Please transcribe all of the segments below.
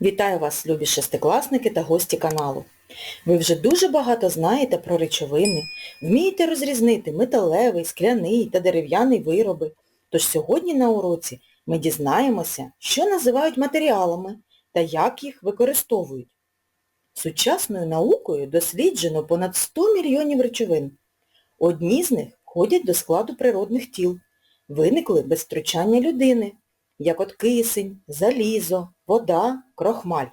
Вітаю вас, любі шестикласники та гості каналу. Ви вже дуже багато знаєте про речовини, вмієте розрізнити металевий, скляний та дерев'яний вироби. Тож сьогодні на уроці ми дізнаємося, що називають матеріалами та як їх використовують. Сучасною наукою досліджено понад 100 мільйонів речовин. Одні з них входять до складу природних тіл, виникли без втручання людини, як от кисень, залізо, вода, крохмаль.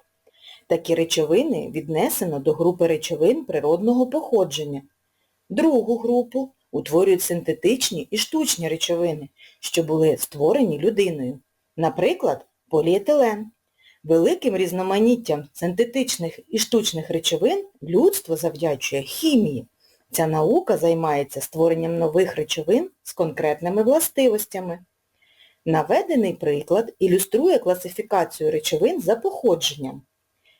Такі речовини віднесено до групи речовин природного походження. Другу групу утворюють синтетичні і штучні речовини, що були створені людиною. Наприклад, поліетилен. Великим різноманіттям синтетичних і штучних речовин людство завдячує хімії. Ця наука займається створенням нових речовин з конкретними властивостями. Наведений приклад ілюструє класифікацію речовин за походженням.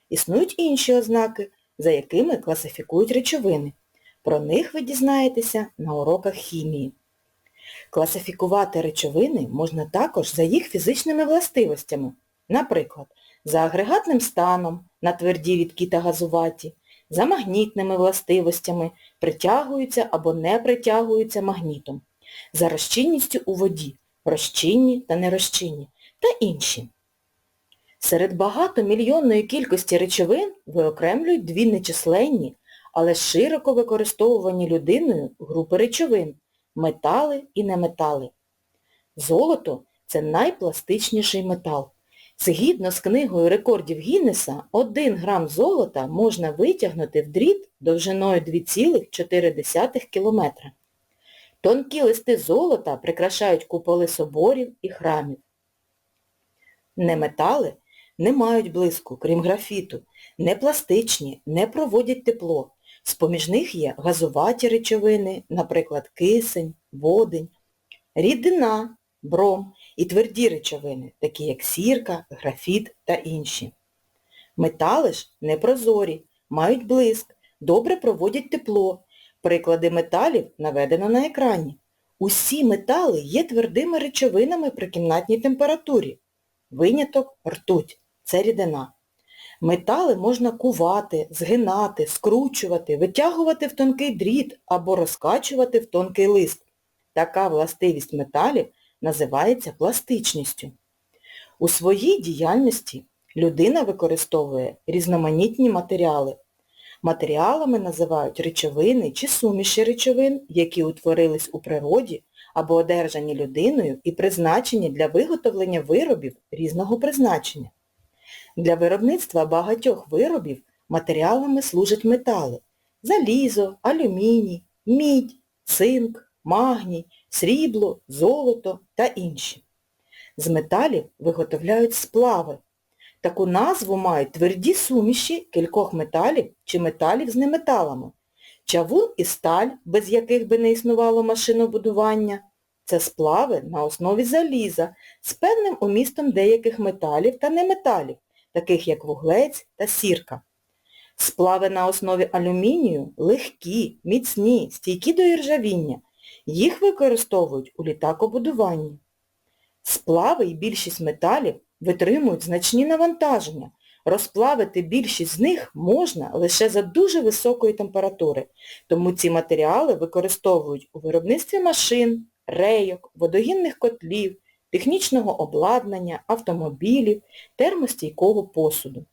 Існують інші ознаки, за якими класифікують речовини. Про них ви дізнаєтеся на уроках хімії. Класифікувати речовини можна також за їх фізичними властивостями. Наприклад, за агрегатним станом на тверді рідкі та газуваті, за магнітними властивостями, притягуються або не притягуються магнітом, за розчинністю у воді, розчинні та нерозчинні та інші. Серед багатомільйонної кількості речовин виокремлюють дві нечисленні, але широко використовувані людиною групи речовин – метали і неметали. Золото – це найпластичніший метал. Згідно з книгою рекордів Гіннеса, 1 грам золота можна витягнути в дріт довжиною 2,4 км. Тонкі листи золота прикрашають куполи соборів і храмів. Неметали не мають блиску, крім графіту, не пластичні, не проводять тепло. З-поміж них є газуваті речовини, наприклад, кисень, водень, рідина, бром і тверді речовини, такі як сірка, графіт та інші. Метали ж непрозорі, мають блиск, добре проводять тепло. Приклади металів наведено на екрані. Усі метали є твердими речовинами при кімнатній температурі. Виняток ртуть. Це рідина. Метали можна кувати, згинати, скручувати, витягувати в тонкий дріт або розкачувати в тонкий лист. Така властивість металів називається пластичністю. У своїй діяльності людина використовує різноманітні матеріали. Матеріалами називають речовини чи суміші речовин, які утворились у природі або одержані людиною і призначені для виготовлення виробів різного призначення. Для виробництва багатьох виробів матеріалами служать метали – залізо, алюміній, мідь, цинк, магній, срібло, золото та інші. З металів виготовляють сплави. Таку назву мають тверді суміші кількох металів чи металів з неметалами. Чавун і сталь, без яких би не існувало машинобудування. Це сплави на основі заліза з певним умістом деяких металів та неметалів, таких як вуглець та сірка. Сплави на основі алюмінію легкі, міцні, стійкі до іржавіння. Їх використовують у літакобудуванні. Сплави і більшість металів витримують значні навантаження. Розплавити більшість з них можна лише за дуже високої температури, тому ці матеріали використовують у виробництві машин, рейок, водогінних котлів, технічного обладнання, автомобілів, термостійкого посуду.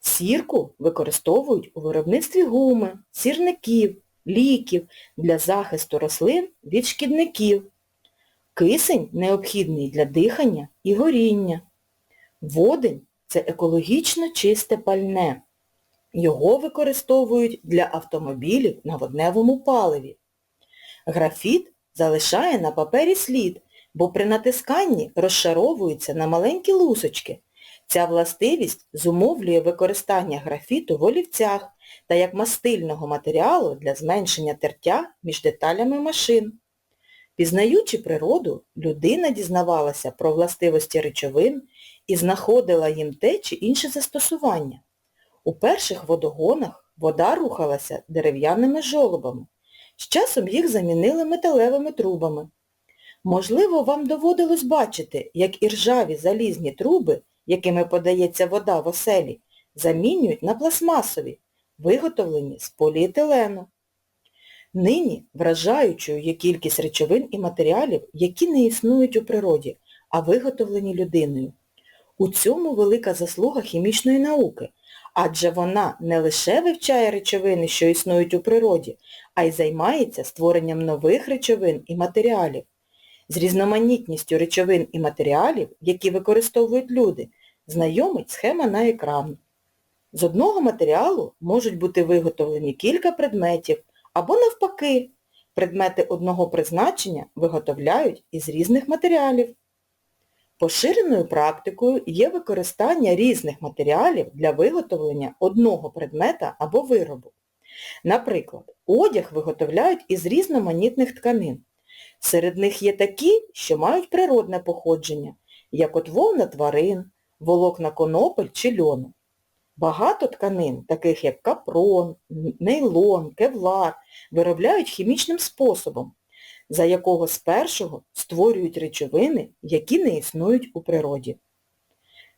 Сірку використовують у виробництві гуми, сірників, ліків для захисту рослин від шкідників. Кисень необхідний для дихання і горіння. Водень це екологічно чисте пальне. Його використовують для автомобілів на водневому паливі. Графіт залишає на папері слід, бо при натисканні розшаровується на маленькі лусочки. Ця властивість зумовлює використання графіту в олівцях та як мастильного матеріалу для зменшення тертя між деталями машин. Пізнаючи природу, людина дізнавалася про властивості речовин і знаходила їм те чи інше застосування. У перших водогонах вода рухалася дерев'яними жолобами. З часом їх замінили металевими трубами. Можливо, вам доводилось бачити, як іржаві залізні труби якими подається вода в оселі, замінюють на пластмасові, виготовлені з поліетилену. Нині вражаючою є кількість речовин і матеріалів, які не існують у природі, а виготовлені людиною. У цьому велика заслуга хімічної науки, адже вона не лише вивчає речовини, що існують у природі, а й займається створенням нових речовин і матеріалів. З різноманітністю речовин і матеріалів, які використовують люди, знайомить схема на екрані. З одного матеріалу можуть бути виготовлені кілька предметів, або навпаки, предмети одного призначення виготовляють із різних матеріалів. Поширеною практикою є використання різних матеріалів для виготовлення одного предмета або виробу. Наприклад, одяг виготовляють із різноманітних тканин. Серед них є такі, що мають природне походження, як от вовна тварин, волокна конопель чи льону. Багато тканин, таких як капрон, нейлон, кевлар, виробляють хімічним способом, за якого спершого створюють речовини, які не існують у природі.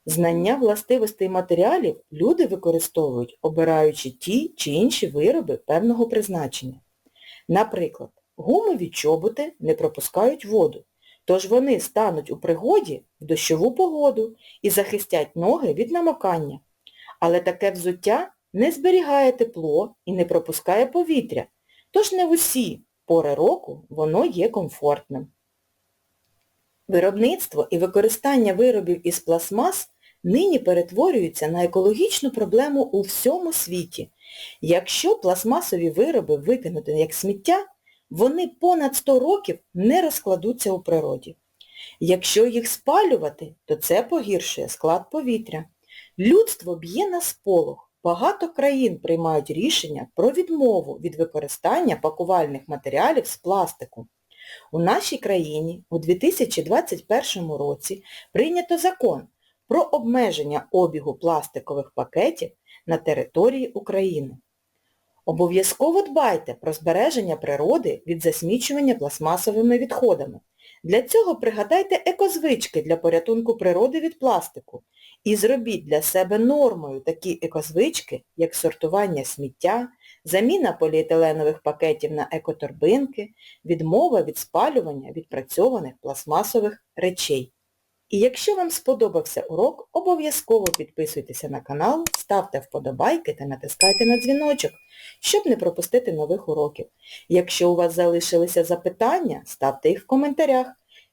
Знання властивостей матеріалів люди використовують, обираючи ті чи інші вироби певного призначення. Наприклад, гумові чоботи не пропускають воду, тож вони стануть у пригоді в дощову погоду і захистять ноги від намокання. Але таке взуття не зберігає тепло і не пропускає повітря, тож не усі пори року воно є комфортним. Виробництво і використання виробів із пластмас нині перетворюються на екологічну проблему у всьому світі. Якщо пластмасові вироби викинути як сміття, вони понад 100 років не розкладуться у природі. Якщо їх спалювати, то це погіршує склад повітря. Людство б'є на сполох. Багато країн приймають рішення про відмову від використання пакувальних матеріалів з пластику. У нашій країні у 2021 році прийнято закон про обмеження обігу пластикових пакетів на території України. Обов'язково дбайте про збереження природи від засмічування пластмасовими відходами. Для цього пригадайте екозвички для порятунку природи від пластику і зробіть для себе нормою такі екозвички, як сортування сміття, заміна поліетиленових пакетів на екоторбинки, відмова від спалювання відпрацьованих пластмасових речей. І якщо вам сподобався урок, обов'язково підписуйтеся на канал, ставте вподобайки та натискайте на дзвіночок, щоб не пропустити нових уроків. Якщо у вас залишилися запитання, ставте їх в коментарях.